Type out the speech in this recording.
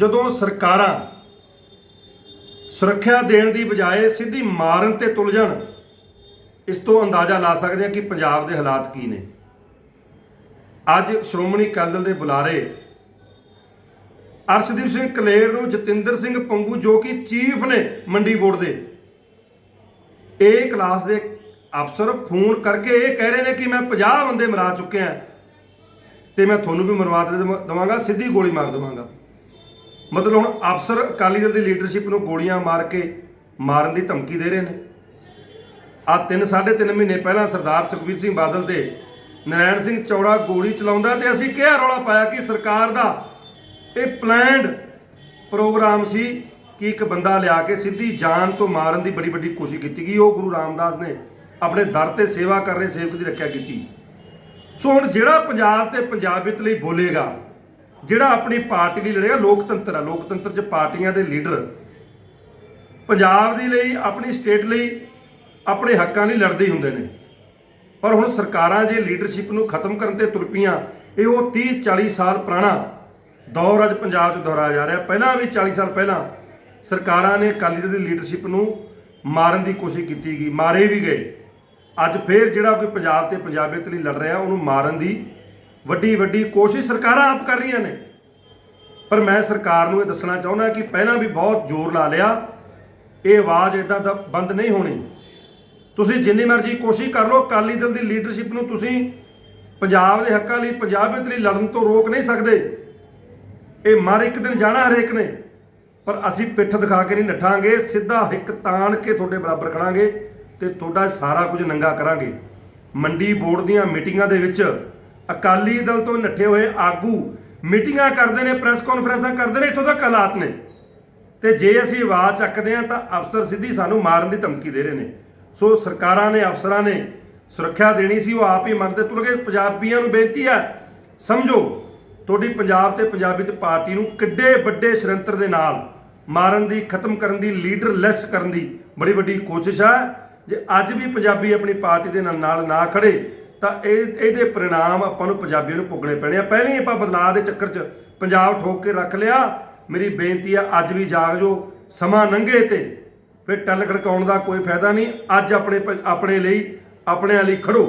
ਜਦੋਂ ਸਰਕਾਰਾਂ ਸੁਰੱਖਿਆ ਦੇਣ ਦੀ ਬਜਾਏ ਸਿੱਧੀ ਮਾਰਨ ਤੇ ਤੁਲ ਜਾਣ, ਇਸ ਤੋਂ ਅੰਦਾਜ਼ਾ ਲਾ ਸਕਦੇ ਹਾਂ ਕਿ ਪੰਜਾਬ ਦੇ ਹਾਲਾਤ ਕੀ ਨੇ। ਅੱਜ ਸ਼੍ਰੋਮਣੀ ਅਕਾਲੀ ਦਲ ਦੇ ਬੁਲਾਰੇ ਅਰਸ਼ਦੀਪ ਸਿੰਘ ਕਲੇਰ ਨੂੰ ਜਤਿੰਦਰ ਸਿੰਘ ਪੰਗੂ, ਜੋ ਕਿ ਚੀਫ ਨੇ ਮੰਡੀ ਬੋਰਡ ਦੇ, ਇਹ ਕਲਾਸ ਦੇ ਅਫਸਰ ਫੋਨ ਕਰਕੇ ਇਹ ਕਹਿ ਰਹੇ ਨੇ ਕਿ ਮੈਂ 50 ਬੰਦੇ ਮਰਾ ਚੁੱਕਿਆ ਤੇ ਮੈਂ ਤੁਹਾਨੂੰ ਵੀ ਮਰਵਾ ਦੇ ਦਵਾਂਗਾ, ਸਿੱਧੀ ਗੋਲੀ ਮਾਰ ਦਵਾਂਗਾ। ਮਤਲਬ ਹੁਣ ਅਫਸਰ ਅਕਾਲੀ ਦਲ ਦੀ ਲੀਡਰਸ਼ਿਪ ਨੂੰ ਗੋਲੀਆਂ ਮਾਰ ਕੇ ਮਾਰਨ ਦੀ ਧਮਕੀ ਦੇ ਰਹੇ ਨੇ। ਆ ਤਿੰਨ, ਸਾਢੇ ਤਿੰਨ ਮਹੀਨੇ ਪਹਿਲਾਂ ਸਰਦਾਰ ਸੁਖਬੀਰ ਸਿੰਘ ਬਾਦਲ ਤੇ ਨਰੈਣ ਸਿੰਘ ਚੌੜਾ ਗੋਲੀ ਚਲਾਉਂਦਾ ਤੇ ਅਸੀਂ ਕਿਹਾ ਰੌਲਾ ਪਾਇਆ ਕਿ ਸਰਕਾਰ ਦਾ ਇਹ ਪਲਾਨਡ ਪ੍ਰੋਗਰਾਮ ਸੀ ਕਿ ਇੱਕ ਬੰਦਾ ਲਿਆ ਕੇ ਸਿੱਧੀ ਜਾਨ ਤੋਂ ਮਾਰਨ ਦੀ ਬੜੀ ਵੱਡੀ ਕੋਸ਼ਿਸ਼ ਕੀਤੀ ਗਈ। ਉਹ ਗੁਰੂ ਰਾਮਦਾਸ ਨੇ ਆਪਣੇ ਦਰ ਤੇ ਸੇਵਾ ਕਰ ਰਹੇ ਸੇਵਕ ਦੀ ਰੱਖਿਆ ਕੀਤੀ। ਸੋ ਹੁਣ ਜਿਹੜਾ ਪੰਜਾਬ ਤੇ ਪੰਜਾਬੀਅਤ ਲਈ ਬੋਲੇਗਾ ਜਿਹੜਾ ਆਪਣੀ ਪਾਰਟੀ ਲਈ ਲੜੇਗਾ, ਲੋਕਤੰਤਰ ਆ। ਲੋਕਤੰਤਰ 'ਚ ਪਾਰਟੀਆਂ ਦੇ ਲੀਡਰ ਪੰਜਾਬ ਦੇ ਲਈ, ਆਪਣੀ ਸਟੇਟ ਲਈ, ਆਪਣੇ ਹੱਕਾਂ ਲਈ ਲੜਦੇ ਹੁੰਦੇ ਨੇ। ਪਰ ਹੁਣ ਸਰਕਾਰਾਂ ਜੇ ਲੀਡਰਸ਼ਿਪ ਨੂੰ ਖਤਮ ਕਰਨ ਤੇ ਤੁਰ ਪਈਆਂ, ਇਹ ਉਹ 30 40 ਸਾਲ ਪੁਰਾਣਾ ਦੌਰ ਅੱਜ ਪੰਜਾਬ 'ਚ ਦੁਹਰਾਇਆ ਜਾ ਰਿਹਾ। ਪਹਿਲਾਂ ਵੀ 40 ਸਾਲ ਪਹਿਲਾਂ ਸਰਕਾਰਾਂ ਨੇ ਅਕਾਲੀ ਦਲ ਦੀ ਲੀਡਰਸ਼ਿਪ ਨੂੰ ਮਾਰਨ ਦੀ ਕੋਸ਼ਿਸ਼ ਕੀਤੀ ਗਈ, ਮਾਰੇ ਵੀ ਗਏ। ਅੱਜ ਫੇਰ ਜਿਹੜਾ ਕੋਈ ਪੰਜਾਬ ਤੇ ਪੰਜਾਬੀਅਤ ਲਈ ਲੜ ਰਿਹਾ, ਉਹਨੂੰ ਮਾਰਨ ਦੀ ਵੱਡੀ ਵੱਡੀ ਕੋਸ਼ਿਸ਼ ਸਰਕਾਰਾਂ ਆਪ ਕਰ ਰਹੀਆਂ ਨੇ। ਪਰ ਮੈਂ ਸਰਕਾਰ ਨੂੰ ਇਹ ਦੱਸਣਾ ਚਾਹੁੰਦਾ ਕਿ ਪਹਿਲਾਂ ਵੀ ਬਹੁਤ ਜ਼ੋਰ ਲਾ ਲਿਆ। ਇਹ ਆਵਾਜ਼ ਇਦਾਂ ਦਾ ਬੰਦ ਨਹੀਂ ਹੋਣੀ। ਤੁਸੀਂ ਜਿੰਨੀ ਮਰਜ਼ੀ ਕੋਸ਼ਿਸ਼ ਕਰ ਲਓ, ਅਕਾਲੀ ਦਲ ਦੀ ਲੀਡਰਸ਼ਿਪ ਨੂੰ ਤੁਸੀਂ ਪੰਜਾਬ ਦੇ ਹੱਕਾਂ ਲਈ ਪੰਜਾਬੀਅਤ ਲਈ ਲੜਨ ਤੋਂ ਰੋਕ ਨਹੀਂ ਸਕਦੇ। ਇਹ ਮਰ ਇੱਕ ਦਿਨ ਜਾਣਾ ਹਰੇਕ ਨੇ। ਪਰ ਅਸੀਂ ਪਿੱਠ ਦਿਖਾ ਕੇ ਨਹੀਂ ਨੱਠਾਂਗੇ, ਸਿੱਧਾ ਹਿੱਕ ਤਾਣ ਕੇ ਤੁਹਾਡੇ ਬਰਾਬਰ ਖੜਾਂਗੇ ਤੇ ਤੁਹਾਡਾ ਸਾਰਾ ਕੁਝ ਨੰਗਾ ਕਰਾਂਗੇ। ਮੰਡੀ ਬੋਰਡ ਦੀਆਂ ਮੀਟਿੰਗਾਂ ਦੇ ਵਿੱਚ ਅਕਾਲੀ ਦਲ ਤੋਂ ਨੱਠੇ ਹੋਏ ਆਗੂ ਮੀਟਿੰਗਾਂ ਕਰਦੇ ਨੇ, ਪ੍ਰੈਸ ਕਾਨਫਰੰਸਾਂ ਕਰਦੇ ਨੇ, ਇੱਥੋਂ ਤੱਕ ਹਾਲਾਤ ਨੇ। ਤੇ ਜੇ ਅਸੀਂ ਆਵਾਜ਼ ਚੱਕਦੇ ਹਾਂ ਤਾਂ ਅਫਸਰ ਸਿੱਧੀ ਸਾਨੂੰ ਮਾਰਨ ਦੀ ਧਮਕੀ ਦੇ ਰਹੇ ਨੇ। ਸੋ ਸਰਕਾਰਾਂ ਨੇ, ਅਫਸਰਾਂ ਨੇ ਸੁਰੱਖਿਆ ਦੇਣੀ ਸੀ, ਉਹ ਆਪ ਹੀ ਮੰਨਦੇ ਤੁਰ ਗਏ। ਪੰਜਾਬੀਆਂ ਨੂੰ ਬੇਨਤੀ ਹੈ, ਸਮਝੋ, ਤੁਹਾਡੀ ਪੰਜਾਬ ਤੇ ਪੰਜਾਬੀ ਤੇ ਪਾਰਟੀ ਨੂੰ ਕਿੱਡੇ ਵੱਡੇ ਸ਼ਰੰਤਰ ਦੇ ਨਾਲ ਮਾਰਨ ਦੀ, ਖਤਮ ਕਰਨ ਦੀ, ਲੀਡਰਲੈਸ ਕਰਨ ਦੀ ਬੜੀ ਵੱਡੀ ਕੋਸ਼ਿਸ਼ ਹੈ ਜੇ ਅੱਜ ਵੀ ਪੰਜਾਬੀ ਆਪਣੀ ਪਾਰਟੀ ਦੇ ਨਾਲ ਨਾਲ ਨਾ ਖੜੇ ਤਾਂ ਇਹ, ਇਹਦੇ परिणाम ਆਪਾਂ ਨੂੰ ਪੰਜਾਬੀਆਂ ਨੂੰ ਭੁਗਣੇ ਪੈਣੇ ਆ। ਪਹਿਲਾਂ ਹੀ ਆਪਾਂ ਬਦਲਾਅ ਦੇ ਚੱਕਰ 'ਚ ਪੰਜਾਬ ਠੋਕ ਕੇ ਰੱਖ ਲਿਆ। ਮੇਰੀ ਬੇਨਤੀ ਆ, ਅੱਜ ਵੀ ਜਾਗ ਜੋ ਸਮਾਂ ਲੰਘੇ ਤੇ ਫਿਰ ਟੱਲ ਖੜਕਾਉਣ ਦਾ ਕੋਈ ਫਾਇਦਾ ਨਹੀਂ। ਅੱਜ ਆਪਣੇ ਆਪਣੇ ਲਈ ਆਪਣੇ ਲਈ ਖੜੋ।